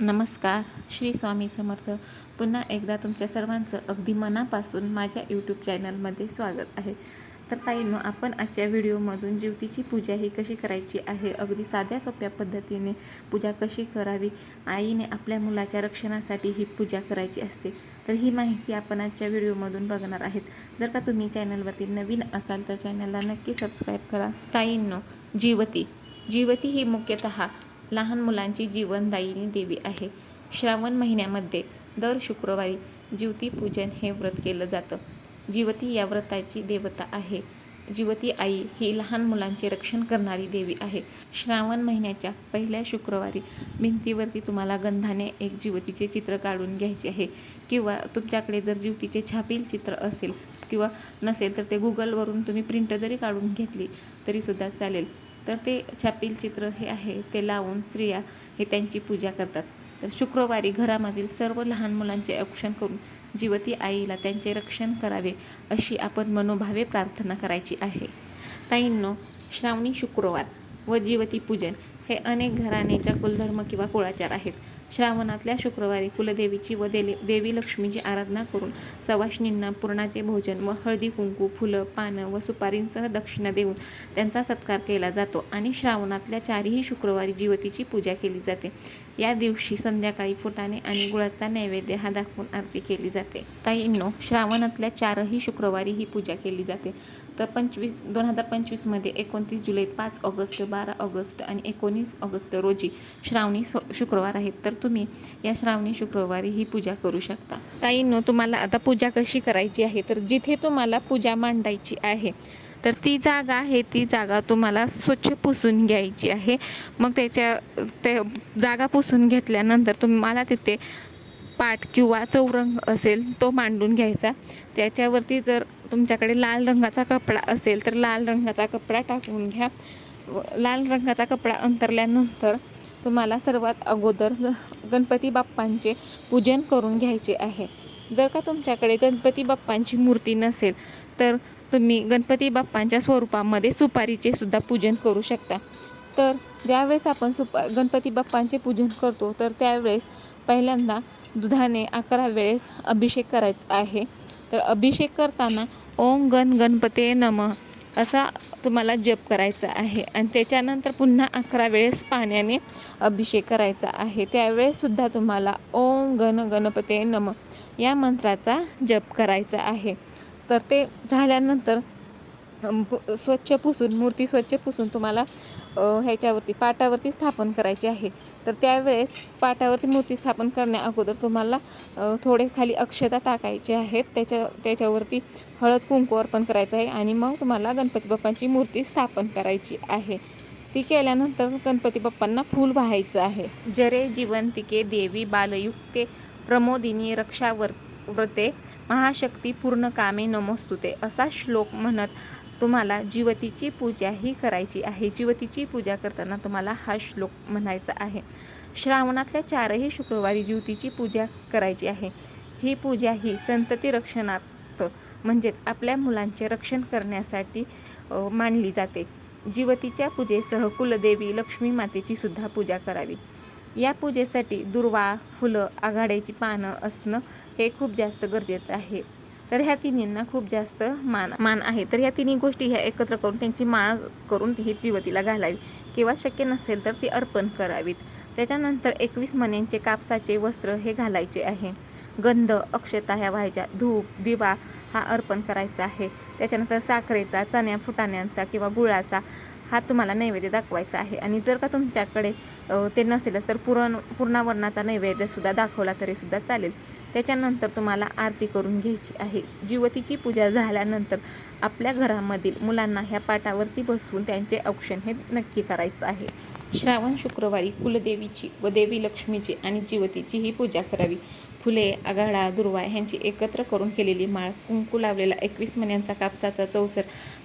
नमस्कार श्री स्वामी समर्थ. पुन्हा एकदा तुमच्या सर्वांचं अगदी मनापासून माझ्या यूट्यूब चॅनलमध्ये स्वागत आहे. तर ताईंनो आपण आजच्या व्हिडिओमधून ज्योतीची पूजा ही कशी करायची आहे? अगदी साध्या सोप्या पद्धतीने पूजा कशी करावी? आईने आपल्या मुलाच्या रक्षणासाठी ही पूजा करायची असते. तर ही माहिती आपण आजच्या व्हिडिओमधून बघणार आहेत. जर का तुम्ही चॅनलवरती नवीन असाल तर चॅनलला नक्की सबस्क्राईब करा. ताईंनो जीवती. जीवती ही मुख्यतः लहान मुलांची जीवनदायिनी देवी आहे. श्रावण महिन्यामध्ये दर शुक्रवारी जीवती पूजन हे व्रत केलं जातं. जीवती या व्रताची देवता आहे. जीवती आई ही लहान मुलांचे रक्षण करणारी देवी आहे. श्रावण महिन्याच्या पहिल्या शुक्रवारी भिंतीवरती तुम्हाला गंधाने एक जीवतीचे चित्र काढून घ्यायचे आहे. किंवा तुमच्याकडे जर जीवतीचे छापील चित्र असेल किंवा नसेल तर ते गुगलवरून तुम्ही प्रिंट जरी काढून घेतली तरीसुद्धा चालेल. तर ते छापील चित्र हे आहे ते लावून स्त्रिया हे त्यांची पूजा करतात. तर शुक्रवारी घरामधील सर्व लहान मुलांचे औक्षण करून जीवती आईला त्यांचे रक्षण करावे अशी आपण मनोभावे प्रार्थना करायची आहे. ताईंनो श्रावणी शुक्रवार व जीवती पूजन हे अनेक घराणेच्या कुलधर्म किंवा कुळाचार आहेत श्रावणातल्या शुक्रवारी कुलदेवीची व देवी देवी लक्ष्मीची आराधना करून सवाष्णींना पुरणाचे भोजन व हळदी कुंकू फुलं पानं व सुपारींसह दक्षिणा देऊन त्यांचा सत्कार केला जातो आणि श्रावणातल्या चारही शुक्रवारी जीवतीची पूजा केली जाते. या दिवशी संध्याकाळी फुटाणे आणि गुळाचा नैवेद्य हा दाखवून आरती केली जाते. ताईंनो श्रावणातल्या चारही शुक्रवारी ही पूजा केली जाते. तर पंचवीस दोन हजार पंचवीसमध्ये एकोणतीस जुलै पाच ऑगस्ट बारा ऑगस्ट आणि एकोणीस ऑगस्ट रोजी श्रावणी शुक्रवार आहेत तर तुम्ही या श्रावणी शुक्रवारी ही पूजा करू शकता. ताईंनो तुम्हाला आता पूजा कशी करायची आहे? तर जिथे तुम्हाला पूजा मांडायची आहे तर ती जागा आहे ती जागा तुम्हाला स्वच्छ पुसून घ्यायची आहे. मग त्याच्या ते जागा पुसून घेतल्यानंतर तुम्हाला तिथे पाट किंवा चौरंग असेल तो मांडून घ्यायचा. त्याच्यावरती जर तुमच्याकडे लाल रंगाचा कपडा असेल तर लाल रंगाचा कपडा टाकून घ्या. लाल रंगाचा कपडा अंतरल्यानंतर तुम्हाला सर्वात अगोदर ग गणपती बाप्पांचे पूजन करून घ्यायचे आहे. जर का तुमच्याकडे गणपती बाप्पांची मूर्ती नसेल तर तुम्ही गणपती बाप्पांच्या स्वरूपामध्ये सुपारीचे सुद्धा पूजन करू शकता. तर ज्यावेळेस आपण सुपा गणपती बाप्पांचे पूजन करतो तर त्यावेळेस पहिल्यांदा दुधाने अकरा वेळेस अभिषेक करायचा आहे. तर अभिषेक करताना ओम गण गणपते नम असा तुम्हाला जप करायचा आहे. आणि त्याच्यानंतर पुन्हा अकरा वेळेस पाण्याने अभिषेक करायचा आहे. त्यावेळेससुद्धा तुम्हाला ओम गण गणपते नम या मंत्राचा जप करायचा आहे. तर ते झाल्यानंतर स्वच्छ पुसून मूर्ती स्वच्छ पुसून तुम्हाला ह्याच्यावरती पाटावरती स्थापन करायची आहे. तर त्यावेळेस पाटावरती मूर्ती स्थापन करण्या अगोदर तुम्हाला थोडे खाली अक्षता टाकायचे आहेत. त्याच्या त्याच्यावरती हळद कुंकू अर्पण करायचं आहे आणि मग तुम्हाला गणपती बाप्पांची मूर्ती स्थापन करायची आहे. ती केल्यानंतर गणपती बाप्पांना फूल वाहायचं आहे. जरे जीवंतिके देवी बालयुक्ते प्रमोदिनी रक्षावर व्रते महाशक्ती पूर्ण कामे नमोस्तुते असा श्लोक म्हणत तुम्हाला जीवतीची पूजा ही करायची आहे. जीवतीची पूजा करताना तुम्हाला हा श्लोक म्हणायचा आहे. श्रावणातल्या चारही शुक्रवारी जीवतीची पूजा करायची आहे. ही पूजा ही संतती रक्षणार्थ म्हणजेच आपल्या मुलांचे रक्षण करण्यासाठी मानली जाते. जीवतीच्या पूजेसह कुलदेवी लक्ष्मी मातेची सुद्धा पूजा करावी. या पूजेसाठी दुर्वा फुलं आघाड्याची पानं असणं हे खूप जास्त गरजेचं आहे. तर ह्या तिन्हींना खूप जास्त मान मान आहे. तर ह्या तिन्ही गोष्टी ह्या एकत्र करून त्यांची माळ करून ती ही जीवतीला घालावी. किंवा शक्य नसेल तर ती अर्पण करावीत. त्याच्यानंतर एकवीस मण्यांचे कापसाचे वस्त्र हे घालायचे आहे. गंध अक्षता ह्या व्हायच्या. धूप दिवा हा अर्पण करायचा आहे. त्याच्यानंतर साखरेचा चण्या फुटाण्यांचा किंवा गुळाचा हा तुम्हाला नैवेद्य दाखवायचा आहे. आणि जर का तुमच्याकडे ते नसेलच तर पुरण पूर्णावरणाचा नैवेद्यसुद्धा दाखवला तरीसुद्धा चालेल. त्याच्यानंतर तुम्हाला आरती करून घ्यायची आहे. जीवतीची पूजा झाल्यानंतर आपल्या घरामधील मुलांना ह्या पाटावरती बसवून त्यांचे औक्षण हे नक्की करायचं आहे. श्रावण शुक्रवारी कुलदेवीची व देवी लक्ष्मीची आणि जीवतीची ही पूजा करावी. फुले आघाडा दुर्वा ह्यांची एकत्र करून केलेली माळ कुंकू लावलेला एकवीस महिन्यांचा कापसाचा चौसर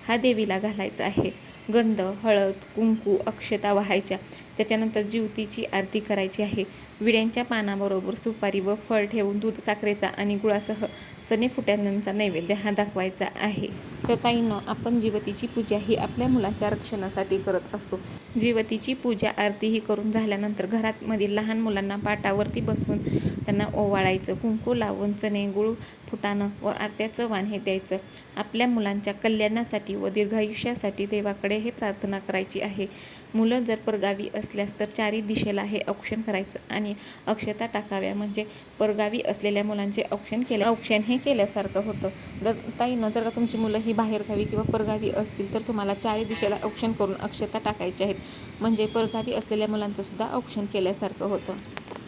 हा देवीला घालायचा आहे. गंध हळद कुंकू अक्षता वाहायच्या. त्याच्यानंतर जीवतीची आरती करायची आहे. विड्यांच्या पानाबरोबर सुपारी व फळ ठेवून दूध साखरेचा आणि गुळासह चणे फुट्यांचा नैवेद्य हा दाखवायचा आहे. तर ताईंनो आपण जीवतीची पूजा ही आपल्या मुलांच्या रक्षणासाठी करत असतो. जीवतीची पूजा आरती ही करून झाल्यानंतर घरातमधील लहान मुलांना पाटावरती बसवून त्यांना ओवाळायचं कुंकू लावून चणे गुळ फुटाणं व आरत्याचं वाण हे द्यायचं. आपल्या मुलांच्या कल्याणासाठी व दीर्घायुष्यासाठी देवाकडे हे प्रार्थना करायची आहे. मुलं जर परगावी असल्यास तर चारी दिशेला हे औक्षण करायचं आणि अक्षता टाकाव्या म्हणजे परगावी असलेल्या मुलांचे औक्षण केलं औक्षण हे केल्यासारखं होतं. जर ताईनं जर का तुमची मुलं ही बाहेरगावी किंवा परगावी असतील तर तुम्हाला चारी दिशेला औक्षण करून अक्षता टाकायची आहेत. म्हणजे परगावी असलेल्या मुलांचंसुद्धा औक्षण केल्यासारखं होतं.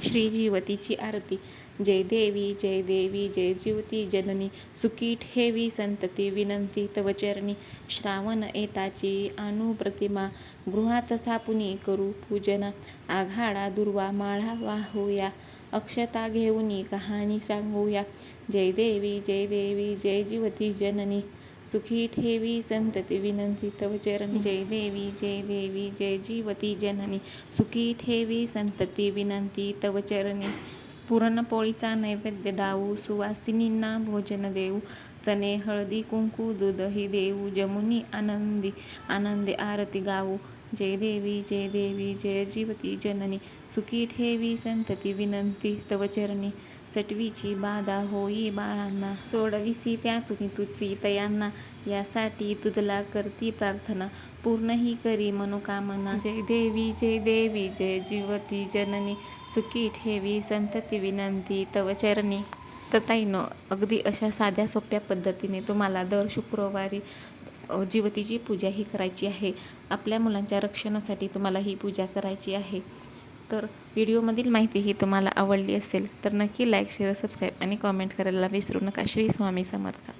श्रीजीवतीची आरती. जय देवी जय देवी जय जीवती जननी सुखी ठेवी संतती विनंती तव चरणी श्रावण येताची अनुप्रतिमा गृहात स्थापुनी करू पूजना आघाडा दुर्वा माळा वाहूया अक्षता घेऊनी कहाणी सांगूया जय देवी जय देवी जय जीवती जननी सुखी ठेवी संतती विनंती तव चरणी जय देवी जय देवी जय जीवती जननी सुखी ठेवी संतती विनंती तव चरणी पुरणपोळीचा नैवेद्य दाऊ सुवासिनींना भोजन देऊ चणे हळदी कुंकू दूधही देऊ जमुनी आनंदी आनंदे आरती गाऊ जय देवी जय देवी जय जीवती जननी सुखी ठेवी संतती विनंती तव चरणी सटवीची बाधा होई बाळांना सोडविसी त्या तुम्ही तुझी तयांना यासाठी तुझला करती प्रार्थना पूर्णही करी मनोकामना. जय देवी जय देवी जय जीवती जननी सुखी ठेवी संतती विनंती तव चरणी. तर ताईनो अगदी अशा साध्या सोप्या पद्धतीने तुम्हाला दर शुक्रवारी जीवतीची पूजा ही करायची आहे. आपल्या मुलांच्या रक्षणासाठी तुम्हाला ही पूजा करायची आहे. तर व्हिडिओमधील माहिती ही तुम्हाला आवडली असेल तर नक्की लाईक शेअर सबस्क्राईब आणि कॉमेंट करायला विसरू नका. श्री स्वामी समर्थ.